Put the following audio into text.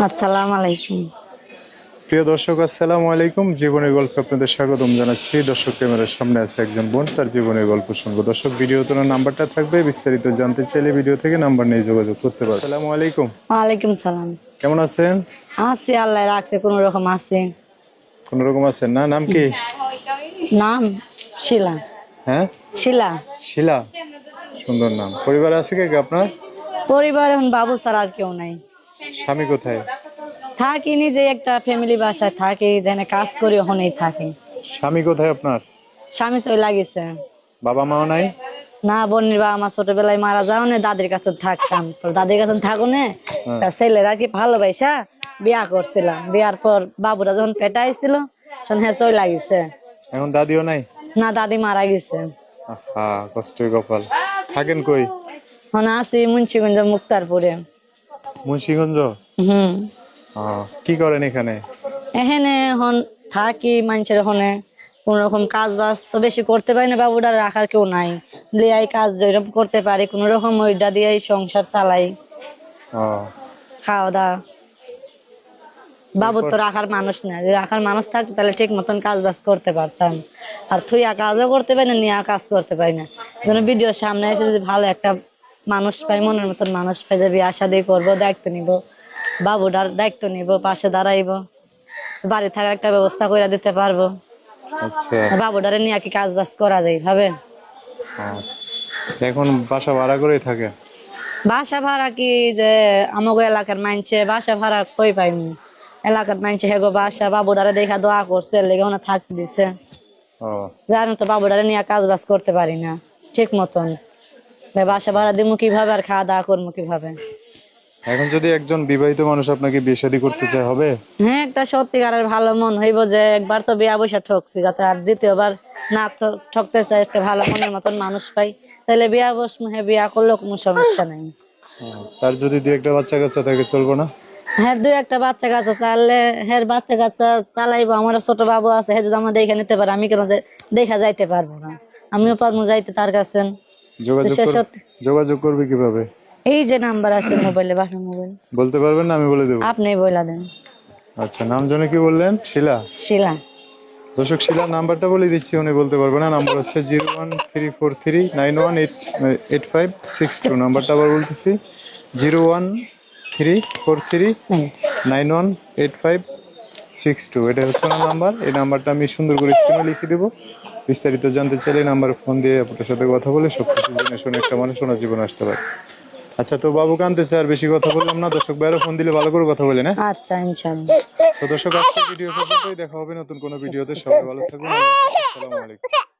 আসসালামু আলাইকুম। প্রিয় দর্শক আসসালামু আলাইকুম। জীবনের গল্পে আপনাদের স্বাগতম জানাচ্ছি। দর্শক ক্যামেরার সামনে আছে একজন বোন তার জীবনের গল্প শুনব। দর্শক ভিডিও তোলার নাম্বারটা থাকবে। বিস্তারিত জানতে চাইলে ভিডিও থেকে নাম্বার নিয়ে যোগাযোগ করতে পারবেন আসসালামু আলাইকুম। ওয়ালাইকুম সালাম। কেমন আছেন? আছি আল্লাহ রাখছে কোন রকম আছে? কোন রকম আছেন না? নাম কি? নাম শিলা। হ্যাঁ? শিলা। শিলা। সুন্দর নাম। পরিবারে আছে কে কে আপনার? পরিবার এখন বাবু ছাড়া আর কেউ নাই। স্বামী কোথায়? থাকি নিজে একটা ফ্যামিলি বাসায় থাকি যেখানে কাজ করি ওখানেই থাকি। স্বামী কোথায় আপনার? স্বামী চলে লাগিছে। বাবা মাও নাই? না বোনের বা আমার ছোটবেলায় মারা যাও না দাদির কাছে থাকতাম। দাদির কাছে থাকো না হ্যাঁ। ছেলেরা কি ভালোবাসা? বিয়া করছিলাম। বিয়ার পর বাবুরা যখন পেটাইছিল তখন হ্যাঁ চলে লাগিছে। এখন দাদিও নাই? না দাদি মারা গেছে। হ্যাঁ কষ্টই কপাল। থাকেন কই? এখন আছি মুন্সিগঞ্জ মুক্তারপুরে। মুন্সিগঞ্জ? হুম। কি করেন এখানে? এখানে এখন থাকি মানুষের ওখানে কোন রকম কাজ বাজ তো বেশি করতে পারি না বাবুটা রাখার কেউ নাই। লিয়াই কাজ যেরকম করতে পারি কোন রকম ওইটা দিয়েই সংসার চালাই। খাওয়া দাওয়া বাবু তো রাখার মানুষ না রাখার মানুষ থাকতো তাহলে ঠিক মতন কাজ বাজ করতে পারতাম। আর থুইয়া কাজও করতে পারি না নিয়ে কাজ করতে পারি না। যেন ভিডিওর সামনে এসে যদি ভালো একটা মানুষ পাই মনের মতন মানুষ পাই যে বিয়ে আশা দিয়ে করব দায়িত্ব নিব। বাবুটার দায়িত্ব নিব পাশে দাঁড়াইব। বাড়ি থাকার একটা ব্যবস্থা করে দিতে পারব। আচ্ছা। বাবুটারে নিয়ে কি কাজ বাজ করা যায় ভাবে? এখন বাসা ভাড়া করেই থাকে? বাসা ভাড়া কি যে আমাকে এলাকার মানছে বাসা ভাড়া কই পাইমু? এলাকার মানছে হেগো বাসা বাবুদারে দেখা দোয়া করছে লেগে ওনা থাকতে দিছে। ও। জানো তো বাবুদারে নিয়ে কাজ বাজ করতে পারি না ঠিক মতন। বাসা ভাড়া দিমু কীভাবে আর খাওয়া দাওয়া করব কীভাবে? এখন যদি একজন বিবাহিত মানুষ আপনাকে বিয়ে শাদী করতে চায় হবে? হ্যাঁ একটা সত্যিকারের ভালো মন হইব যে একবার তো বিয়া বসে ঠকছি যাতে আর দ্বিতীয়বার না ঠকতে চাই একটা ভালো মনের মতন মানুষ পাই। তাহলে বিয়া বস হ্যাঁ বিয়া করলেও কোনো সমস্যা নাই। তার যদি দু একটা বাচ্চা কাচ্চা থাকে চলবো না? হ্যাঁ দুই একটা বাচ্চা কাচ্চা চাললে হ্যাঁ বাচ্চা কাচ্চা চালাইবো। আমার ছোট বাবু আছে হ্যাঁ যদি আমার দেখে নিতে পারে আমি কেন দেখা যাইতে পারব না? আমিও পারব যাইতে তার কাছে। যোগাযোগ করবে কীভাবে? এই যে নাম্বার আছে মোবাইলে বাসা মোবাইল। বলতে পারবেন না? আমি বলে দেবো। আপনি বইলা দেন। আচ্ছা নাম জন্য কি বললেন? শিলা? শিলা। দর্শক শিলার নাম্বারটা বলে দিচ্ছি উনি বলতে পারবে না। নাম্বার হচ্ছে zero one three four three nine one eight eight five six two. নাম্বারটা আবার বলতেছি zero one three four three. Nine one eight five six two এটা হচ্ছে আমার নাম্বার এই নাম্বারটা আমি সুন্দর করে স্ক্রিনে লিখে দেবো। বিস্তারিত জানতে চাইলে নাম্বারে ফোন দিয়ে আপনার সাথে কথা বলে সব কিছু জেনে শুনে একটা মানুষ ওনার জীবন আসতে পারে। আচ্ছা তো বাবু কানতেছে আর বেশি কথা বললাম না। দর্শক বাইরে ফোন দিলে ভালো করে কথা বলে না? আচ্ছা ইনশাআল্লাহ তো দর্শক আজকের ভিডিও পর্যন্তই। দেখা হবে নতুন কোনো ভিডিওতে সবাই ভালো থাকুন। আসসালামু আলাইকুম।